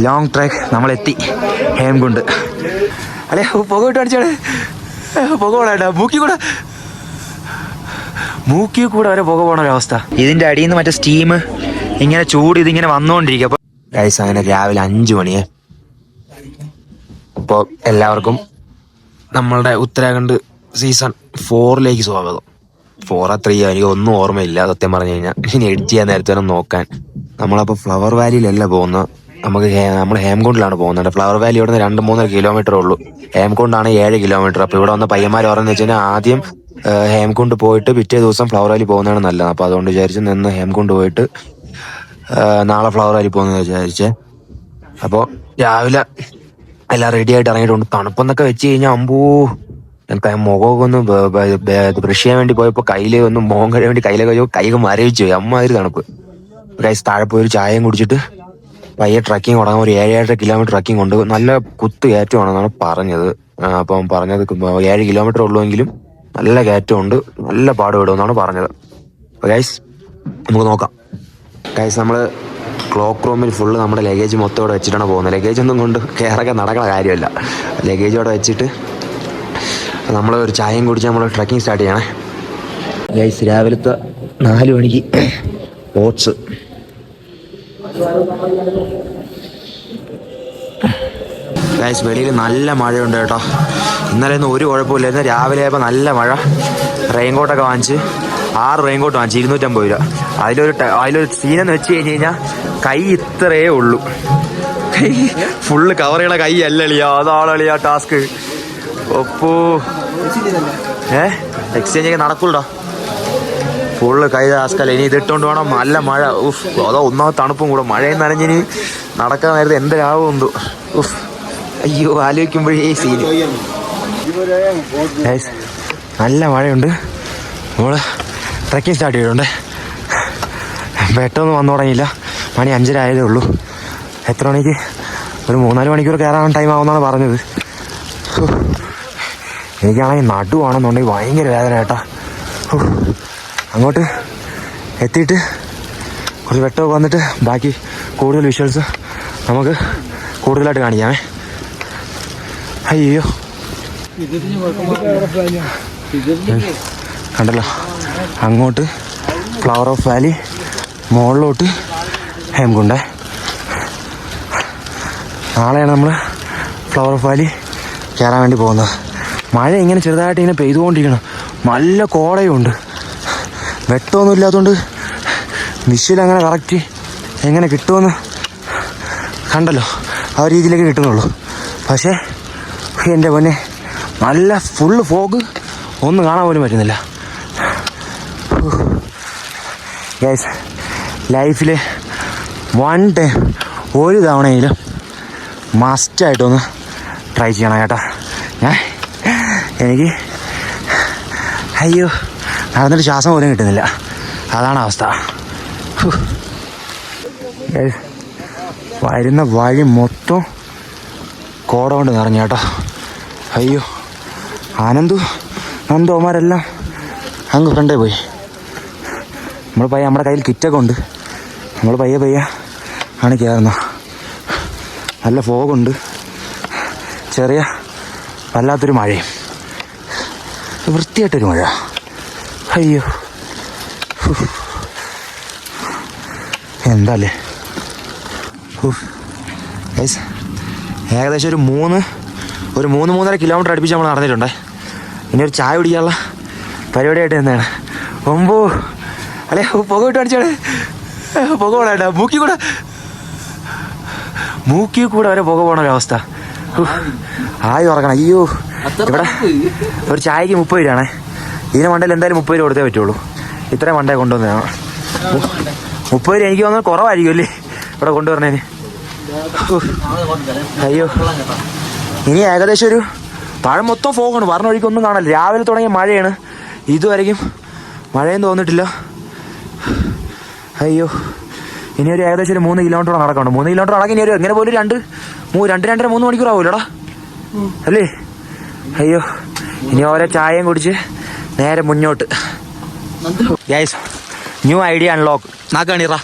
Long track നമ്മളെത്തി. Hemkund. അല്ലേ പുക വിട്ട് അടിച്ചാണ്. പുക പോണേട്ടാ. മൂക്കി കൂടെ. മൂക്കി കൂടെ വരെ പുക പോണ ഒരവസ്ഥ. ഇതിന്റെ അടിയിൽ നിന്ന് മറ്റേ സ്റ്റീം ഇങ്ങനെ ചൂട് ഇതിങ്ങനെ വന്നുകൊണ്ടിരിക്കുക അപ്പോൾ ഗൈസ് അങ്ങനെ രാവിലെ അഞ്ചു മണിയെ. അപ്പോൾ എല്ലാവർക്കും നമ്മളുടെ ഉത്തരാഖണ്ഡ് സീസൺ ഫോറിലേക്ക് സ്വാഗതം. ഫോർ ത്രീ എനിക്ക് ഒന്നും ഓർമ്മയില്ല സത്യം പറഞ്ഞു കഴിഞ്ഞാൽ ഇനി എഡിറ്റ് ചെയ്യാൻ നേരത്തെ നോക്കാൻ. നമ്മളപ്പോൾ ഫ്ലവർ വാലിയിലല്ല പോകുന്നത്. നമുക്ക് നമ്മൾ ഹേംകുണ്ടിലാണ് പോകുന്നത്. ഫ്ലവർ വാലി ഇവിടെ നിന്ന് രണ്ട് മൂന്നര കിലോമീറ്റർ ഉള്ളൂ. ഹേംകുണ്ടാണ് ഏഴ് കിലോമീറ്റർ അപ്പോൾ ഇവിടെ വന്ന പയ്യന്മാർ പറഞ്ഞു വെച്ച് കഴിഞ്ഞാൽ ആദ്യം ഹേംകുണ്ട് പോയിട്ട് പിറ്റേ ദിവസം ഫ്ലവർ വാലി പോകുന്നതാണ് നല്ലത്. അപ്പോൾ അതുകൊണ്ട് വിചാരിച്ച് നിന്ന് ഹേംകുണ്ട് പോയിട്ട് നാളെ ഫ്ലവർ വാലി പോകുന്നത് വിചാരിച്ചേ. അപ്പോൾ രാവിലെ എല്ലാം റെഡി ആയിട്ട് ഇറങ്ങിയിട്ടുണ്ട്. തണുപ്പെന്നൊക്കെ വെച്ച് കഴിഞ്ഞാൽ അമ്പൂ എനിക്ക് മുഖമൊക്കെ ഒന്ന് ബ്രഷ് ചെയ്യാൻ വേണ്ടി പോയപ്പോൾ കയ്യിൽ ഒന്ന് മോഹം കഴിയാൻ വേണ്ടി കയ്യിലൊക്കെ കൈ മരവിച്ചു പോയി. അമ്മാതിരി തണുപ്പ്. കൈ താഴെ പോയി ഒരു ചായയും കുടിച്ചിട്ട് പയ്യെ ട്രക്കിംഗ് തുടങ്ങാൻ ഒരു ഏഴ് ഏഴര കിലോമീറ്റർ ട്രക്കിംഗ് ഉണ്ട്. നല്ല കുത്ത് കയറ്റമാണെന്നാണ് പറഞ്ഞത്. അപ്പം പറഞ്ഞത് ഏഴ് കിലോമീറ്റർ ഉള്ളുവെങ്കിലും നല്ല കയറ്റമുണ്ട്. നല്ല പാടുപെടുമെന്നാണ് പറഞ്ഞത്. പറഞ്ഞത് ഗൈസ് നമുക്ക് നോക്കാം. ഗൈസ് നമ്മൾ ക്ലോക്ക് റൂമിൽ ഫുള്ള് നമ്മുടെ ലഗേജ് മൊത്തം ഇവിടെ വെച്ചിട്ടാണ് പോകുന്നത്. ലഗേജ് ഒന്നും കൊണ്ട് കയറൊക്കെ നടക്കുന്ന കാര്യമല്ല. ലഗേജ് ഇവിടെ വെച്ചിട്ട് നമ്മൾ ഒരു ചായയും കുടിച്ച് നമ്മൾ ട്രക്കിംഗ് സ്റ്റാർട്ട് ചെയ്യണേ. ഗൈസ് രാവിലത്തെ നാല് മണിക്ക് ഓട്സ് ഗൈസ് വെളിയിൽ നല്ല മഴയുണ്ട് കേട്ടോ. ഇന്നലെ ഒന്നും ഒരു കുഴപ്പമില്ല ഇന്ന് രാവിലെ ആയപ്പോൾ നല്ല മഴ. റെയിൻകോട്ടൊക്കെ വാങ്ങിച്ച് ആറ് റെയിൻകോട്ട് വാങ്ങിച്ച് ഇരുന്നൂറ്റമ്പത് രൂപ. അതിലൊരു അതിലൊരു സീനെന്ന് വെച്ച് കഴിഞ്ഞ് കഴിഞ്ഞാൽ കൈ ഇത്രയേ ഉള്ളൂ. കൈ ഫുള്ള് കവർ ചെയ്യണ കൈ അല്ല അളിയാ അതാണ് അളിയാ ടാസ്ക് ഒപ്പോ. ഏ? എക്സ്ചേഞ്ച് ഒക്കെ നടക്കൂടാ ഫുള്ള് കൈ ആസ്കല ഇനി ഇതിട്ടുകൊണ്ട് വേണം. നല്ല മഴ. ഉഫ്. അതോ ഒന്നാമത് തണുപ്പും കൂടെ. മഴയും നനഞ്ഞിനി നടക്കാൻ നേരത്തെ എന്തൊരാവും എന്തോ. ഉഫ്. അയ്യോ ആലോചിക്കുമ്പോഴേ സീന് നല്ല മഴയുണ്ട്. നമ്മൾ ട്രക്കിംഗ് സ്റ്റാർട്ട് ചെയ്തിട്ടുണ്ട്. പെട്ടെന്ന് വന്നു തുടങ്ങിയില്ല. മണി അഞ്ചര ആയതേ ഉള്ളൂ. എത്ര മണിക്ക്? ഒരു മൂന്നാൽ മണിക്കൂർ കയറാൻ ടൈം ആവുമെന്നാണ് പറഞ്ഞത്. എനിക്കാണെങ്കിൽ നടുവാണെന്നുണ്ടെങ്കിൽ ഭയങ്കര വേദന കേട്ടോ. അങ്ങോട്ട് എത്തിയിട്ട് കുറച്ച് വെട്ടമൊക്കെ വന്നിട്ട് ബാക്കി കൂടുതൽ വിഷ്വൽസ് നമുക്ക് കൂടുതലായിട്ട് കാണിക്കാമേ. അയ്യോ. കണ്ടല്ലോ. അങ്ങോട്ട് ഫ്ലവർ ഓഫ് വാലി മുകളിലോട്ട് ഹേംകുണ്ടേ. നാളെയാണ് നമ്മൾ ഫ്ലവർ ഓഫ് വാലി കയറാൻ വേണ്ടി പോകുന്നത്. മഴ ഇങ്ങനെ ചെറുതായിട്ട് ഇങ്ങനെ പെയ്തുകൊണ്ടിരിക്കണം നല്ല കോടയുണ്ട്. വെട്ടമൊന്നും ഇല്ലാത്തതുകൊണ്ട് വിഷ്വൽ അങ്ങനെ കറക്റ്റ് എങ്ങനെ കിട്ടുമെന്ന് കണ്ടല്ലോ. ആ രീതിയിലേക്ക് കിട്ടുന്നുള്ളൂ. പക്ഷേ എന്റെ പൊന്നെ നല്ല ഫുള്ള് ഫോഗ് ഒന്നും കാണാൻ പോലും പറ്റുന്നില്ല. ഗൈസ് ലൈഫിൽ വൺ ടൈം ഒരു തവണയെങ്കിലും മസ്റ്റായിട്ടൊന്ന് ട്രൈ ചെയ്യണം കേട്ടോ. ഞാൻ എനിക്ക് അയ്യോ. നടന്നിട്ട് ശ്വാസം പോലും കിട്ടുന്നില്ല. അതാണ് അവസ്ഥ. വരുന്ന വഴി മൊത്തം കോട കൊണ്ട് നിറഞ്ഞു കേട്ടോ. അയ്യോ. ആനന്ദു നന്ദോമാരെല്ലാം അങ്ങ് ഫ്രണ്ടേ പോയി. നമ്മൾ പയ്യ നമ്മുടെ കയ്യിൽ കിറ്റൊക്കെ ഉണ്ട്. നമ്മൾ പയ്യെ പയ്യ ആണ് കയറുന്നത് നല്ല ഫോഗുണ്ട് ചെറിയ വല്ലാത്തൊരു മഴയും. വൃത്തിയായിട്ടൊരു മഴ അയ്യോ. എന്താല്ലേ? ഏകദേശം ഒരു മൂന്ന് ഒരു മൂന്ന് മൂന്നര കിലോമീറ്റർ അടുപ്പിച്ച് നമ്മൾ നടന്നിട്ടുണ്ട്. ഇനി ഒരു ചായ കുടിക്കാനുള്ള പരിപാടിയായിട്ട് എന്താണ് ഒമ്പോ. അല്ലേ പുക വിട്ട് അടിച്ചാണ് പുക പോണേട്ടാ. മൂക്കി കൂടെ. മൂക്കി കൂടെ വരെ പുക പോണ ഒരവസ്ഥ. ആയി ഉറക്കണം അയ്യോ. ഇവിടെ ഒരു ചായക്ക് മുപ്പത് രൂപയാണേ. ഇതിന് മണ്ടയിൽ എന്തായാലും മുപ്പത് രൂപ കൊടുത്തേ പറ്റുള്ളൂ. ഇത്രയും മണ്ടേ കൊണ്ടുവന്നതാണ് മുപ്പത് രൂപ എനിക്ക് തോന്നുന്നത് കുറവായിരിക്കും അല്ലേ? ഇവിടെ കൊണ്ടുവരണേന്. അയ്യോ. ഇനി ഏകദേശം ഒരു താഴെ മൊത്തം ഫോഗാണ് പറഞ്ഞ വഴിക്ക് ഒന്നും കാണാനില്ല. രാവിലെ തുടങ്ങിയ മഴയാണ്. ഇതുവരെയും മഴയും തോന്നിട്ടില്ല. അയ്യോ. ഇനി ഒരു ഏകദേശം ഒരു മൂന്ന് കിലോമീറ്റർ നടക്കണം മൂന്ന് കിലോമീറ്റർ നടക്കി ഇനി ഒരു എങ്ങനെ പോലും രണ്ട് രണ്ട് രണ്ടര മൂന്ന് മണിക്കൂർ ആവൂലടാ അല്ലേ? അയ്യോ. ഇനി ഓരോ ചായയും കുടിച്ച് നേരെ മുന്നോട്ട്. ന്യൂ ഐഡിയ അൺലോക്ക് നാക്കാണിറ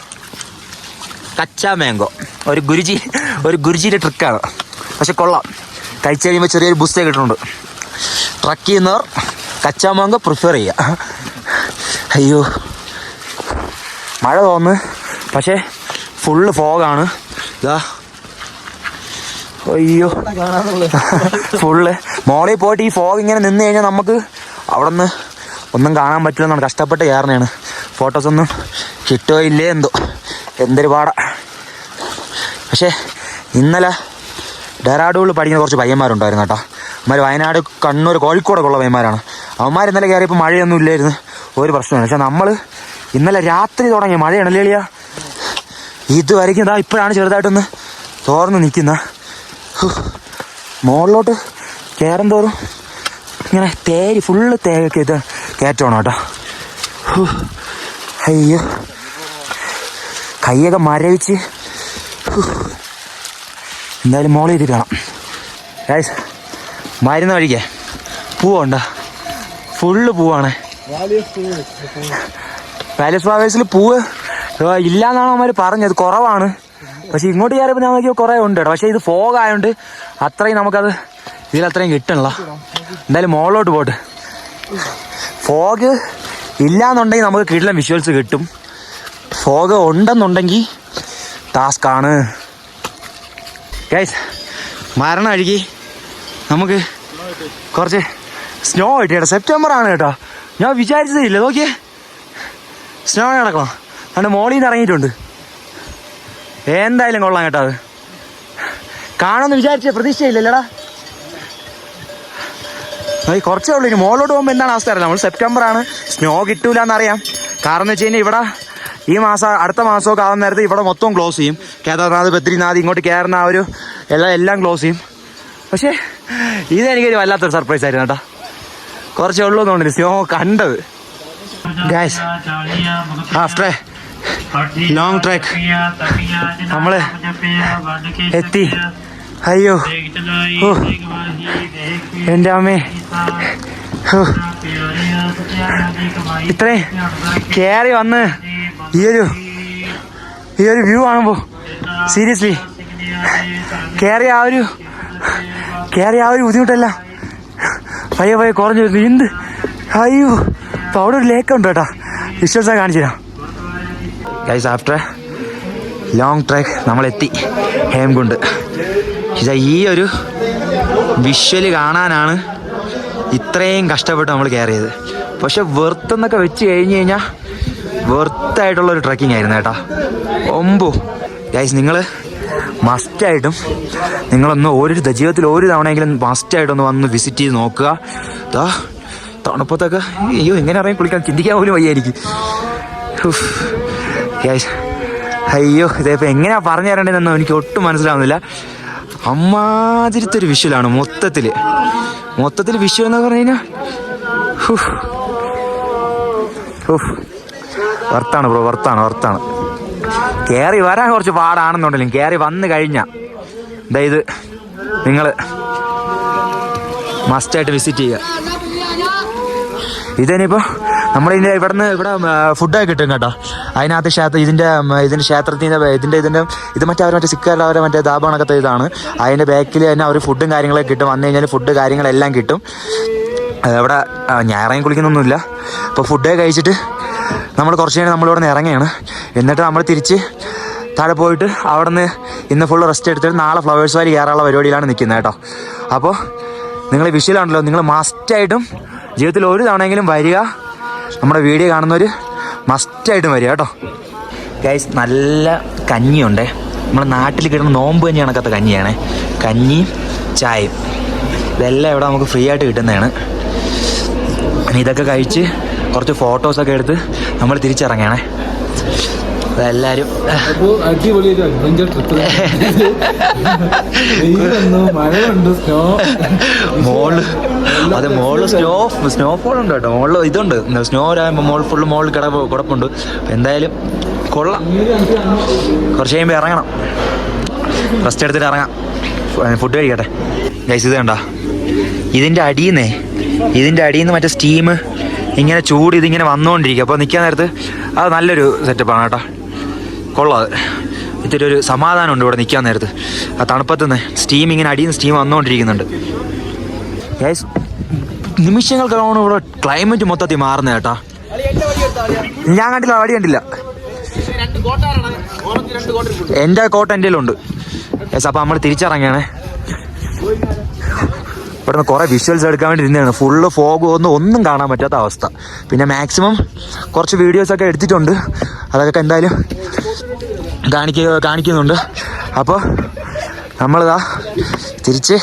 കച്ചാ മാംഗോ. ഒരു ഗുരുജി ഒരു ഗുരുജിയുടെ ട്രിക്കാണ് പക്ഷെ കൊള്ളാം. കഴിച്ചു കഴിയുമ്പോൾ ചെറിയൊരു ബുസ്റ്റേ കിട്ടുന്നുണ്ട്. ട്രക്ക് ചെയ്യുന്നവർ കച്ചാ മാംഗോ പ്രിഫർ ചെയ്യുക അയ്യോ. മഴ തോന്നുന്നു പക്ഷേ ഫുള്ള് ഫോഗാണ് ഇതാ അയ്യോ. ഫുള്ള് മോളിൽ പോയിട്ട് ഈ ഫോഗ് ഇങ്ങനെ നിന്ന് കഴിഞ്ഞാൽ നമുക്ക് അവിടെ നിന്ന് ഒന്നും കാണാൻ പറ്റില്ലെന്നാണ്. കഷ്ടപ്പെട്ട് കയറണയാണ് ഫോട്ടോസൊന്നും കിട്ടുമോ ഇല്ലേ എന്തോ. എന്തൊരു പാടാ പക്ഷേ ഇന്നലെ ഡെറാഡൂളിൽ പഠിക്കുന്ന കുറച്ച് പയ്യന്മാരുണ്ടായിരുന്നു കേട്ടോ. അവന്മാർ വയനാട് കണ്ണൂർ കോഴിക്കോടൊക്കെ ഉള്ള പയ്യന്മാരാണ്. അവന്മാർ ഇന്നലെ കയറിയപ്പോൾ മഴയൊന്നും ഇല്ലായിരുന്നു. ഒരു പ്രശ്നമില്ല പക്ഷെ നമ്മൾ ഇന്നലെ രാത്രി തുടങ്ങിയ മഴയാണല്ലേ എളിയ? ഇതുവരെയ്ക്കും ഇതാ ഇപ്പോഴാണ് ചെറുതായിട്ടൊന്ന് തോർന്ന് നിൽക്കുന്ന. മുകളിലോട്ട് കയറും തോറും. ഇങ്ങനെ തേരി ഫുള്ള് തേരൊക്കെ ഇത് കയറ്റണം കേട്ടോ. അയ്യോ. കൈയൊക്കെ മരവിച്ച്. എന്തായാലും മോളിൽ ഇത് കാണാം. ഗൈസ് മരുന്ന് വഴിക്കേ പൂവുണ്ടോ. ഫുള്ള് പൂവാണ്. പാലസ് ഫ്ലവേഴ്സിൽ പൂവ് ഇല്ലാന്നാണ് അവന്മാർ പറഞ്ഞത്. കുറവാണ്. പക്ഷെ ഇങ്ങോട്ട് കയറിയപ്പോൾ ഞാൻ നോക്കിയാൽ കുറേ ഉണ്ട് കേട്ടോ. പക്ഷേ ഇത് ഫോഗ് ആയതുകൊണ്ട് അത്രയും നമുക്കത് ഇതിൽ അത്രയും കിട്ടണില്ല. എന്തായാലും മോളോട്ട് പോട്ട്. ഫോഗ് ഇല്ലാന്നുണ്ടെങ്കിൽ നമുക്ക് കിടിലം വിഷ്വൽസ് കിട്ടും. ഫോഗ് ഉണ്ടെന്നുണ്ടെങ്കിൽ ടാസ്ക് ആണ്. ഗൈസ് മരണം അഴുകി. നമുക്ക് കുറച്ച് സ്നോ കിട്ടിയേട്ടോ. സെപ്റ്റംബർ ആണ് കേട്ടോ. ഞാൻ വിചാരിച്ചതേ ഇല്ല. നോക്കിയേ. സ്നോ കിടക്കണം. അതുകൊണ്ട് മോളിൽ നിന്ന് ഇറങ്ങിയിട്ടുണ്ട്. എന്തായാലും കൊള്ളാം കേട്ടോ അത്. കാണുമെന്ന് വിചാരിച്ചേ പ്രതീക്ഷയില്ലല്ലേടാ. ഈ കുറച്ചേ ഉള്ളൂ. ഇനി മോളോട് പോകുമ്പോൾ എന്താണ് അവസ്ഥ അറിയാം? നമ്മൾ സെപ്റ്റംബർ ആണ്. സ്നോ കിട്ടൂല എന്നറിയാം കാരണം എന്ന് വെച്ച് കഴിഞ്ഞാൽ ഇവിടെ ഈ മാസം അടുത്ത മാസമൊക്കെ ആവുന്ന നേരത്തെ ഇവിടെ മൊത്തം ക്ലോസ് ചെയ്യും. കേദാർനാഥ് ബദ്രിനാഥ് ഇങ്ങോട്ട് കയറുന്ന ആ ഒരു എല്ലാം എല്ലാം ക്ലോസ് ചെയ്യും. പക്ഷേ ഇത് എനിക്കൊരു വല്ലാത്തൊരു സർപ്രൈസ് ആയിരുന്നു കേട്ടോ. കുറച്ചേ ഉള്ളൂ എന്നുണ്ട് സ്നോ കണ്ടത്. ഗായ്സ് ആഫ്റ്റർ ലോങ് ട്രക്ക് നമ്മൾ എത്തി. അയ്യോ. ഓ എന്റെ അമ്മേ. ഇത്രയും കയറി വന്ന് ഈ ഒരു ഈ ഒരു വ്യൂ സീരിയസ്ലി കയറി ആ ഒരു കയറി ആ ഒരു ബുദ്ധിമുട്ടല്ല. പയ്യെ പയ്യെ കുറഞ്ഞു വരുന്നു. എന്ത്? അയ്യോ അപ്പൊ അവിടെ ഒരു ലേക്ക് ഉണ്ട് കേട്ടോ. വിശ്വസാ കാണിച്ചു തരാം. ഗൈസ് ആഫ്റ്റർ ലോങ് ട്രക്ക് നമ്മളെത്തി ഹേംകുണ്ട്. ഈ ഒരു വിഷ്വൽ കാണാനാണ് ഇത്രയും കഷ്ടപ്പെട്ട് നമ്മൾ കയറിയത്. പക്ഷെ വെർത്ത് എന്നൊക്കെ വെച്ച് കഴിഞ്ഞ് കഴിഞ്ഞാൽ വെർത്തായിട്ടുള്ള ഒരു ട്രക്കിംഗ് ആയിരുന്നു കേട്ടോ. ഒമ്പോ. ഗൈസ് നിങ്ങൾ മസ്റ്റായിട്ടും നിങ്ങളൊന്ന് ഒരു ജീവിതത്തിൽ ഒരു തവണയെങ്കിലും മസ്റ്റായിട്ടൊന്ന് വന്ന് വിസിറ്റ് ചെയ്ത് നോക്കുക. ഇതാ തണുപ്പത്തൊക്കെ അയ്യോ എങ്ങനെ അറിയാൻ കുളിക്കാൻ ചിന്തിക്കാൻ പോലും വയ്യായിരിക്കും. ഗൈസ് അയ്യോ ഇതിപ്പോൾ എങ്ങനെയാ പറഞ്ഞു തരേണ്ടതെന്നോ എനിക്ക് ഒട്ടും മനസ്സിലാവുന്നില്ല. അമ്മാതിരത്തെ ഒരു വിഷ്വലാണ് മൊത്തത്തിൽ മൊത്തത്തിൽ വിഷു എന്ന് പറഞ്ഞു കഴിഞ്ഞാൽ വർത്താണ് ബ്രോ വർത്താണ് വർത്താണ്. കയറി വരാൻ കുറച്ച് പാടാണെന്നുണ്ടെങ്കിലും കയറി വന്നു കഴിഞ്ഞാൽ ഇത് നിങ്ങൾ മസ്റ്റായിട്ട് വിസിറ്റ് ചെയ്യുക. ഇതിനിപ്പോൾ നമ്മളിതിന്റെ ഇവിടുന്ന് ഇവിടെ ഫുഡൊക്കെ കിട്ടും കേട്ടോ. അതിനകത്ത് ക്ഷേത്ര ഇതിന്റെ ഇതിന്റെ ക്ഷേത്രത്തിന്റെ ഇതിന്റെ ഇതിന്റെ ഇത് മറ്റേ അവർ മറ്റേ സിക്കാരുടെ അവരെ മറ്റേ ദാബാണക്കത്തെ ഇതാണ്. അതിന്റെ ബാക്കിൽ തന്നെ അവർ ഫുഡും കാര്യങ്ങളൊക്കെ കിട്ടും. വന്നു കഴിഞ്ഞാൽ ഫുഡ് കാര്യങ്ങളെല്ലാം കിട്ടും. ഇവിടെ ഞായറായും കുളിക്കുന്നൊന്നുമില്ല. അപ്പോൾ ഫുഡൊക്കെ കഴിച്ചിട്ട് നമ്മൾ കുറച്ച് കഴിഞ്ഞ് നമ്മളിവിടെ നിന്ന് ഇറങ്ങുകയാണ്. എന്നിട്ട് നമ്മൾ തിരിച്ച് താഴെ പോയിട്ട് അവിടെ നിന്ന് ഇന്ന് ഫുൾ റെസ്റ്റ് എടുത്തിട്ട് നാളെ ഫ്ലവേഴ്സ് വാലി കയറാനുള്ള പരിപാടിയിലാണ് നിൽക്കുന്നത് കേട്ടോ. അപ്പോൾ നിങ്ങൾ വിഷയിലാണല്ലോ നിങ്ങൾ മസ്റ്റായിട്ടും ജീവിതത്തിൽ ഒരു തവണയെങ്കിലും വരിക. നമ്മുടെ വീഡിയോ കാണുന്നവർ മസ്റ്റായിട്ടും വരിക കേട്ടോ. ഗൈസ് നല്ല കഞ്ഞിയുണ്ട്. നമ്മുടെ നാട്ടിൽ കിട്ടുന്ന നോമ്പ് കഞ്ഞി കണക്കത്തെ കഞ്ഞിയാണ്. കഞ്ഞിയും ചായയും. ഇതെല്ലാം ഇവിടെ നമുക്ക് ഫ്രീ ആയിട്ട് കിട്ടുന്നതാണ്. ഇനി ഇതൊക്കെ കഴിച്ച് കുറച്ച് ഫോട്ടോസൊക്കെ എടുത്ത് നമ്മൾ തിരിച്ചിറങ്ങണേ. അതെല്ലാവരും സ്നോ മോൾ അത് മോൾ സ്നോ സ്നോഫോൾ ഉണ്ട് കേട്ടോ. മോൾ ഇതുണ്ട്. സ്നോ മോൾ ഫുള്ള് മോളിൽ കിട കിടപ്പുണ്ട്. എന്തായാലും കൊള്ളാം. കുറച്ച് കഴിയുമ്പോൾ ഇറങ്ങണം. റെസ്റ്റ് എടുത്തിട്ട് ഇറങ്ങാം. ഫുഡ് കഴിക്കട്ടെ. ഗൈസ് ഇത് കണ്ട? ഇതിന്റെ അടിയിൽ ഇതിന്റെ അടിയിൽ നിന്ന് മറ്റേ സ്റ്റീം ഇങ്ങനെ ചൂട് ഇതിങ്ങനെ വന്നുകൊണ്ടിരിക്കുക അപ്പോൾ നിൽക്കാൻ നേരത്ത് അത് നല്ലൊരു സെറ്റപ്പാണ് കേട്ടോ. കൊള്ളാം അത്. ഇത്തിരി ഒരു സമാധാനമുണ്ട് ഇവിടെ നിൽക്കാൻ നേരത്ത്. ആ തണുപ്പത്തുനിന്ന് സ്റ്റീം ഇങ്ങനെ അടിയിൽ നിന്ന് സ്റ്റീം വന്നുകൊണ്ടിരിക്കുന്നുണ്ട് നിമിഷങ്ങൾക്കാണ് ഇവിടെ ക്ലൈമറ്റ് മൊത്തത്തിൽ മാറുന്നത് കേട്ടാ ഞാൻ കണ്ടില്ല വടി കണ്ടില്ല. എന്റെ കോട്ട എന്റെ ഉണ്ട് യെസ് അപ്പം നമ്മൾ തിരിച്ചിറങ്ങിയാണേ ഇവിടുന്ന് കുറേ വിഷ്വൽസ് എടുക്കാൻ വേണ്ടി ഇരുന്നതാണ് ഫുള്ള് ഫോഗ് ഒന്നും ഒന്നും കാണാൻ പറ്റാത്ത അവസ്ഥ. പിന്നെ മാക്സിമം കുറച്ച് വീഡിയോസൊക്കെ എടുത്തിട്ടുണ്ട്. അതൊക്കെ എന്തായാലും കാണിക്ക കാണിക്കുന്നുണ്ട്. അപ്പോൾ നമ്മളിതാ തിരിച്ച്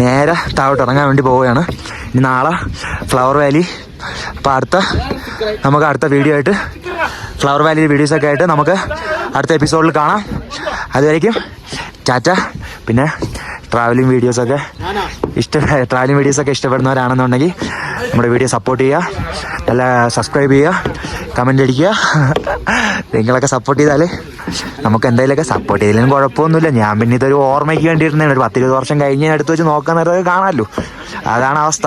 നേരെ താഴോട്ട് ഇറങ്ങാൻ വേണ്ടി പോവുകയാണ്. ഇനി നാളെ ഫ്ലവർ വാലി അപ്പോൾ അടുത്ത നമുക്ക് അടുത്ത വീഡിയോ ആയിട്ട് ഫ്ലവർ വാലിയിലെ വീഡിയോസൊക്കെ ആയിട്ട് നമുക്ക് അടുത്ത എപ്പിസോഡിൽ കാണാം. അതുവരേക്കും ടാറ്റ. പിന്നെ ട്രാവലിംഗ് വീഡിയോസൊക്കെ ഇഷ്ട ട്രാവലിംഗ് വീഡിയോസൊക്കെ ഇഷ്ടപ്പെടുന്നവരാണെന്നുണ്ടെങ്കിൽ നമ്മുടെ വീഡിയോ സപ്പോർട്ട് ചെയ്യുക. നല്ല സബ്സ്ക്രൈബ് ചെയ്യുക. കമന്റ് അടിക്കുക. നിങ്ങളൊക്കെ സപ്പോർട്ട് ചെയ്താൽ നമുക്ക് എന്തായാലും സപ്പോർട്ട് ചെയ്തില്ലെങ്കിലും കുഴപ്പമൊന്നുമില്ല. ഞാൻ പിന്നെ ഇതൊരു ഓർമ്മയ്ക്ക് വേണ്ടിയിരുന്നേ ഒരു പത്തിരുപത് വർഷം കഴിഞ്ഞ് അടുത്ത് വെച്ച് നോക്കാൻ നേരത്തെ കാണാമല്ലോ. അതാണ് അവസ്ഥ.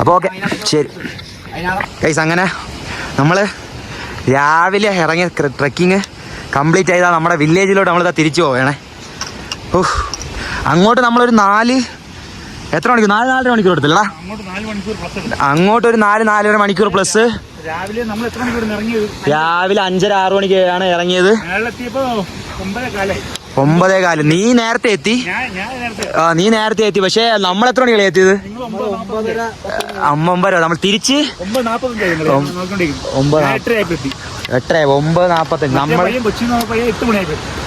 അപ്പോൾ ഓക്കെ. ശരി. കൈസ് അങ്ങനെ നമ്മൾ രാവിലെ ഇറങ്ങിയ ട്രക്കിങ് കംപ്ലീറ്റ് ചെയ്താൽ നമ്മുടെ വില്ലേജിലോട്ട് നമ്മളിതാ തിരിച്ചു പോവുകയാണേ. ഓഹ് അങ്ങോട്ട് നമ്മളൊരു നാല് എത്ര മണിക്കൂർ? നാല് നാലര മണിക്കൂർ എടുത്തില്ലടാ? അങ്ങോട്ട് ഒരു നാല് നാലര മണിക്കൂർ പ്ലസ് രാവിലെ നമ്മൾ എത്ര മണിക്കൂർ ഇറങ്ങിയത്? രാവിലെ അഞ്ചര ആറു മണിക്കാണ് ഇറങ്ങിയത്. മേളിലെത്തിയപ്പോ ഒമ്പതേ കാലായി ഒമ്പതേ കാലം നീ നേരത്തെ എത്തി? ഞാൻ ഞാൻ നേരത്തെ ആ, നീ നേരത്തെ എത്തി. പക്ഷേ നമ്മൾ എത്ര മണികളെ എത്തിയത്? ഒമ്പതര നമ്മൾ തിരിച്ച്? എട്ടര ഒമ്പത് നാപ്പത്തഞ്ച് നമ്മൾ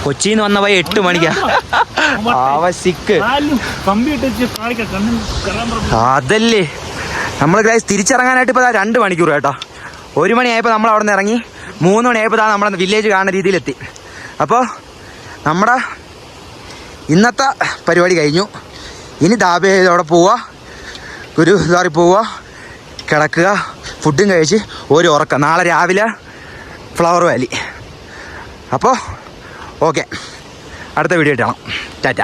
കൊച്ചിയിൽ നിന്ന് വന്ന പയ്യ എട്ട് മണിക്കാ? അവ സിക്ക്. അതല്ലേ. നമ്മൾ തിരിച്ചിറങ്ങാനായിട്ട് ഇപ്പൊ രണ്ട് മണിക്കൂർ കേട്ടോ. ഒരു മണിയായപ്പോൾ നമ്മൾ അവിടെ നിന്ന് ഇറങ്ങി. മൂന്ന് മണിയായപ്പോൾ ദാ നമ്മുടെ വില്ലേജ് കാണുന്ന രീതിയിലെത്തി. അപ്പോൾ നമ്മുടെ ഇന്നത്തെ പരിപാടി കഴിഞ്ഞു. ഇനി ദാബേതോടെ പോവുക സാറി പോവുക കിടക്കുക ഫുഡും കഴിച്ച് ഒരു ഉറക്കം. നാളെ രാവിലെ ഫ്ലവർ വാലി അപ്പോൾ ഓക്കെ അടുത്ത വീഡിയോ ഇട്ടണം ടാറ്റ.